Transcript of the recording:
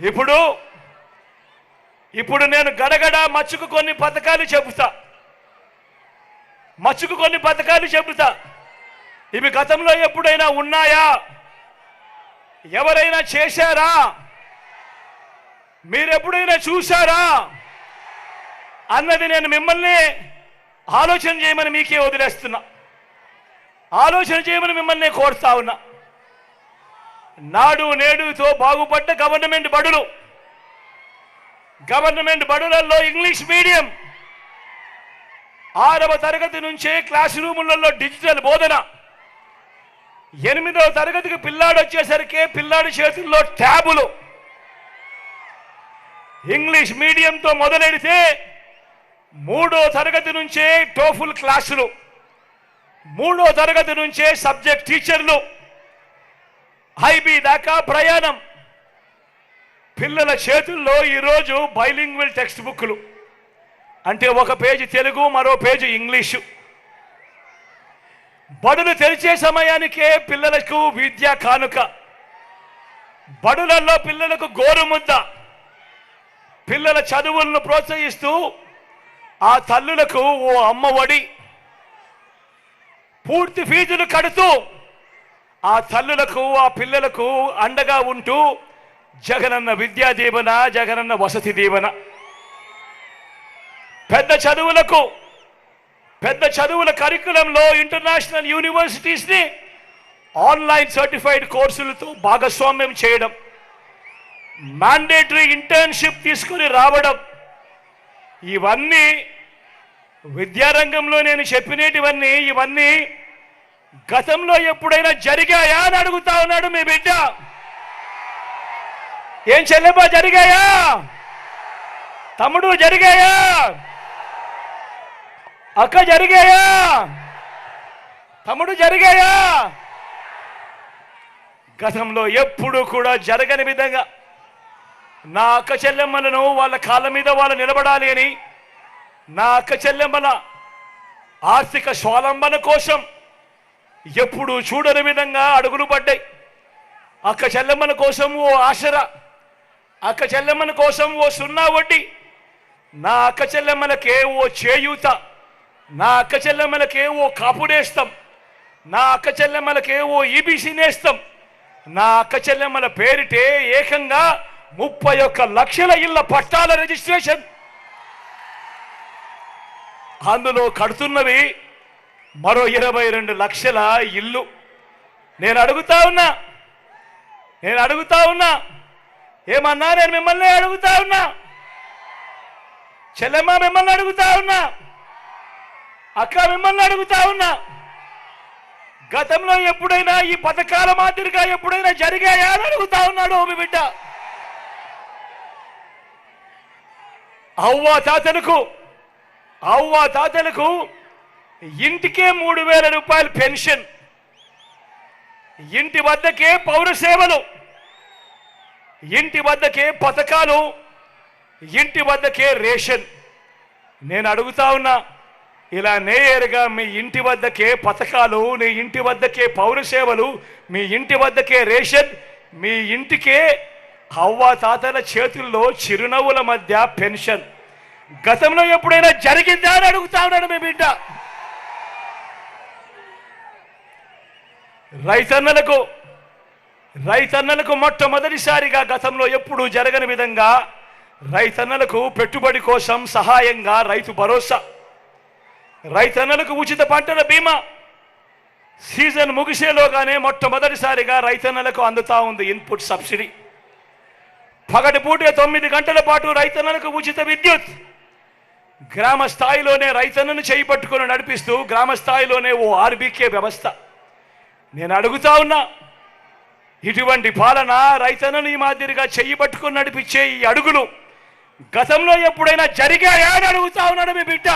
ఇప్పుడు ఇప్పుడు నేను గడగడ మచ్చుకు కొన్ని పథకాలు చెబుతా. మచ్చుకు కొన్ని పథకాలు చెబుతా. ఇవి గతంలో ఎప్పుడైనా ఉన్నాయా? ఎవరైనా చేశారా? మీరెప్పుడైనా చూశారా? అన్నది నేను మిమ్మల్ని ఆలోచన చేయమని మీకే వదిలేస్తున్నా. ఆలోచన చేయమని మిమ్మల్ని కోరుతా ఉన్నా. నాడు నేడుతో బాగుపడ్డ గవర్నమెంట్ బడులు. గవర్నమెంట్ బడులలో ఇంగ్లీష్ మీడియం ఆరవ తరగతి నుంచే క్లాస్ రూములలో డిజిటల్ బోధన. ఎనిమిదవ తరగతికి పిల్లాడు వచ్చేసరికి పిల్లాడి చేతుల్లో ట్యాబులు. ఇంగ్లీష్ మీడియంతో మొదలెడితే మూడో తరగతి నుంచే టోఫుల్ క్లాసులు మూడో తరగతి నుంచే సబ్జెక్ట్ టీచర్లు హైబీ దాకా ప్రయాణం. పిల్లల చేతుల్లో ఈరోజు బైలింగ్వల్ టెక్స్ట్ బుక్లు అంటే ఒక పేజీ తెలుగు మరో పేజీ ఇంగ్లీషు. బడులు తెరిచే సమయానికే పిల్లలకు విద్యా కానుక. బడులలో పిల్లలకు గోరుముద్ద. పిల్లల చదువులను ప్రోత్సహిస్తూ ఆ తల్లులకు ఓ అమ్మఒడి పూర్తి ఫీజులు కడుతూ ఆ తల్లులకు ఆ పిల్లలకు అండగా ఉంటూ జగనన్న విద్యా దీవెన జగనన్న వసతి దీవెన. పెద్ద చదువులకు పెద్ద చదువుల కరికులంలో ఇంటర్నేషనల్ యూనివర్సిటీస్ని ఆన్లైన్ సర్టిఫైడ్ కోర్సులతో భాగస్వామ్యం చేయడం మ్యాండేటరీ ఇంటర్న్షిప్ తీసుకుని రావడం ఇవన్నీ విద్యారంగంలో నేను చెప్పినటివన్నీ ఇవన్నీ గతంలో ఎప్పుడైనా జరిగాయా అని అడుగుతా ఉన్నాడు మీ బిడ్డ. ఏం చెల్లెమ్మా జరిగాయా? తమ్ముడు జరిగాయా? అక్క జరిగాయా? తమ్ముడు జరిగాయా? గతంలో ఎప్పుడు కూడా జరగని విధంగా నా అక్క చెల్లెమ్మలను వాళ్ళ కాళ్ళ మీద వాళ్ళు నిలబడాలి అని నా అక్క చెల్లెమ్మల ఆర్థిక స్వాలంబన కోసం ఎప్పుడు చూడని విధంగా అడుగులు పడ్డాయి. అక్క చెల్లెమ్మల కోసం ఓ ఆసరా అక్క చెల్లెమ్మల కోసం ఓ సున్నా వడ్డీ నా అక్క చెల్లెమ్మలకే ఓ చేయూత నా అక్క చెల్లెమ్మలకే ఓ కాపుడేస్తాం నా అక్క చెల్లెమ్మలకే ఓ ఈబీసీ నేస్తాం నా అక్క చెల్లెమ్మల పేరిటే ఏకంగా ముప్పై ఒక్క లక్షల ఇళ్ళ పట్టాల రిజిస్ట్రేషన్. అందులో కడుతున్నవి మరో ఇరవై రెండు లక్షల ఇల్లు. నేను అడుగుతా ఉన్నా. నేను అడుగుతా ఉన్నా. ఏమన్నా నేను మిమ్మల్ని అడుగుతా ఉన్నా. చెల్లెమ్మ మిమ్మల్ని అడుగుతా ఉన్నా. అక్క మిమ్మల్ని అడుగుతా ఉన్నా. గతంలో ఎప్పుడైనా ఈ పథకాల మాదిరిగా ఎప్పుడైనా జరిగాయా అని అడుగుతా ఉన్నాడు ఓ మీ బిడ్డ. అవ్వ తాతలకు అవ్వ తాతలకు ఇంటికే మూడు వేల రూపాయలు పెన్షన్. ఇంటి వద్దకే పౌర సేవలు. ఇంటి వద్దకే పథకాలు. ఇంటి వద్దకే రేషన్. నేను అడుగుతా ఉన్నా ఇలా నేరుగా మీ ఇంటి వద్దకే పథకాలు నీ ఇంటి వద్దకే పౌర సేవలు మీ ఇంటి వద్దకే రేషన్ మీ ఇంటికే అవ్వ తాతల చేతుల్లో చిరునవ్వుల మధ్య పెన్షన్. గతంలో ఎప్పుడైనా జరిగిందా అని అడుగుతా ఉన్నాడు మీ బిడ్డ. రైతన్నలకు రైతన్నలకు మొట్టమొదటిసారిగా గతంలో ఎప్పుడూ జరగని విధంగా రైతన్నలకు పెట్టుబడి కోసం సహాయంగా రైతు భరోసా రైతన్నలకు ఉచిత పంటల బీమా సీజన్ ముగిసేలోగానే మొట్టమొదటిసారిగా రైతన్నలకు అందుతా ఉంది ఇన్పుట్ సబ్సిడీ. పగటిపూటే తొమ్మిది గంటల పాటు రైతన్నలకు ఉచిత విద్యుత్. గ్రామ స్థాయిలోనే రైతన్నను చేయి నడిపిస్తూ గ్రామ స్థాయిలోనే ఓ ఆర్బీకే వ్యవస్థ. నేను అడుగుతా ఉన్నా ఇటువంటి పాలన రైతన్నను ఈ మాదిరిగా చెయ్యి పట్టుకుని నడిపించే ఈ అడుగులు గతంలో ఎప్పుడైనా జరిగాయా అని అడుగుతా ఉన్నాడు మీ బిడ్డ.